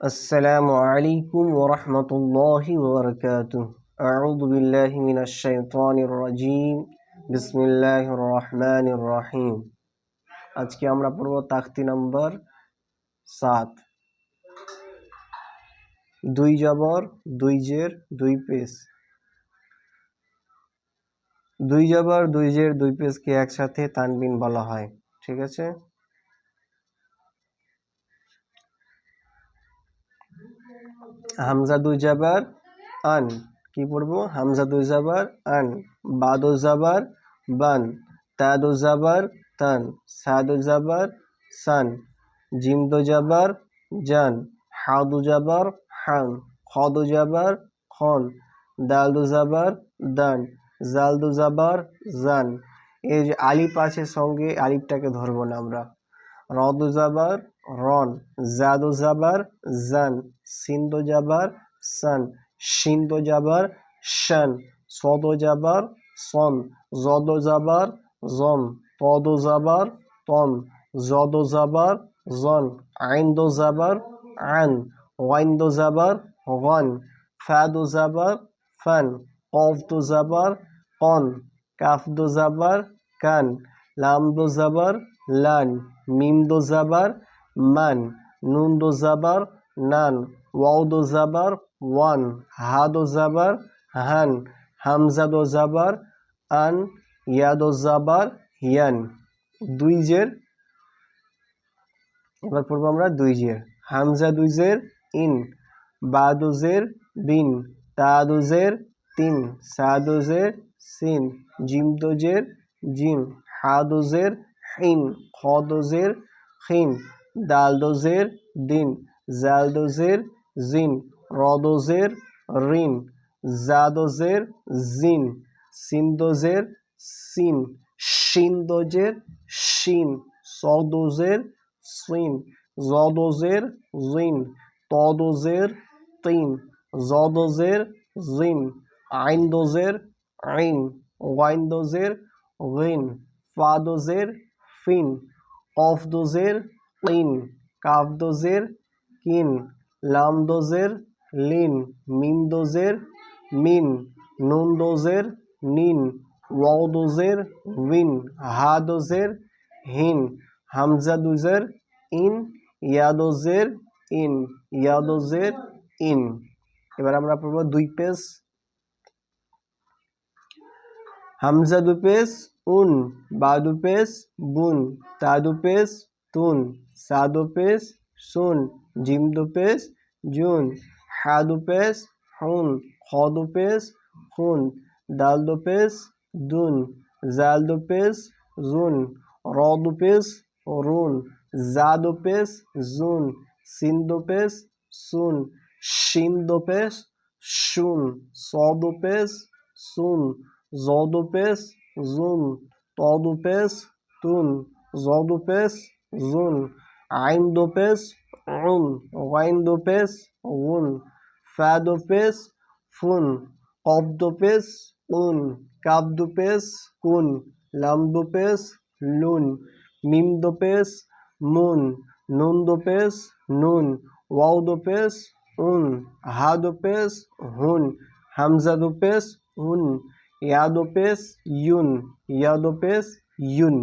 السلام عليكم ورحمة الله وبركاته أعوذ بالله من الشيطان الرجيم بسم الله الرحمن الرحيم আজকে আমরা পড়ব তাখতি নাম্বার সাত দুই জবর দুই জের দুই পেস দুই জবর দুই জের দুই পেসকে একসাথে তানবিন বলা হয় ঠিক আছে হামজা দুই জাবার আন কি পড়ব হামজা দুই জাবার আন জাবার বান তাদো জাবার তান সাদো জাবার সান জিম দো জাবার জান হাদু জাবার হান খদু জাবার খন দাল দু দান জাল দু জাবার জান এই যে আলিফ আছে সঙ্গে আলিফটাকে ধরবো না আমরা রদু জাবার রন জাদু জাবার জান সিন্দো জাবার সান সিন্দো জাবার শান সদো জাবার সন জদো জাবার জম পদো জাবার তন জদো জাবার জন আইন্দো জাবার আন ওয়াইন্দো জাবার গন ফাদো জাবার ফান কফদো জাবার কন কাফদো জাবার কান লামদো জাবার লান, মিম দো জাবার, মান, নুন দো জাবার, নান, ওয়াও দো জাবার, ওয়ান, হা দো জাবার, হান, হামজা দো জাবার, আন, ইয়া দো জাবার, ইয়ান। দুই জের। এবার পড়ব আমরা দুই জের। হামজা দুই জের, ইন। বা দুজের বিন। তা দুজের তিন। সা দুজের সিন। জিম দোজের জিম। হা দোজের হিন খ দোজের খিন দাল দোজের দিন জাল দোজের জিন র দোজের রিন জা দোজের জিন সিন দোজের সিন শিন দোজের শিন স দোজের সিন জ দোজের জিন ত দোজের তিন জ দোজের জিন আইন দোজের আইন ওয়াইন দোজের রিন ফা দোজের ফিন কফ দোজের কিন কাফ দোজের কিন। লাম দোজের লিন। মিম দোজের মিন। নুন দোজের নিন। Wow দোজের win. হা দোজের হিন। হামজা দুজের ইন। ইয়া দোজের ইন। ইয়া দোজের ইন। এবার আমরা পড়ব দুই পেজ। হামজা দু পেজ উন বা দু পেজ বুন তা তুন সা দু পেজ সুন জিম দু জুন হা দু পেজ হুন খ দু পেজ হুন দাল দুন জাল দু পেজ জুন র দু রুন জা দু পেজ জুন সিন দু পেজ সুন পেজ শুন স সুন জ দু পেজ জুন ত দু তুন জ দু জুন আইন দু পেজ উন ওয়াইন দু পেজ উন ফা দু পেজ ফুন কফ দু উন কাপ দু পেজ কুন লাম দু পেজ লুন মিম দু পেজ মুন নুন দু পেজ নুন ওয়াও দু পেজ উন হা দু পেজ হুন হামজা দু পেজ হুন ইয়া দু পেজ ইউন ইয়াদোপেস ইউন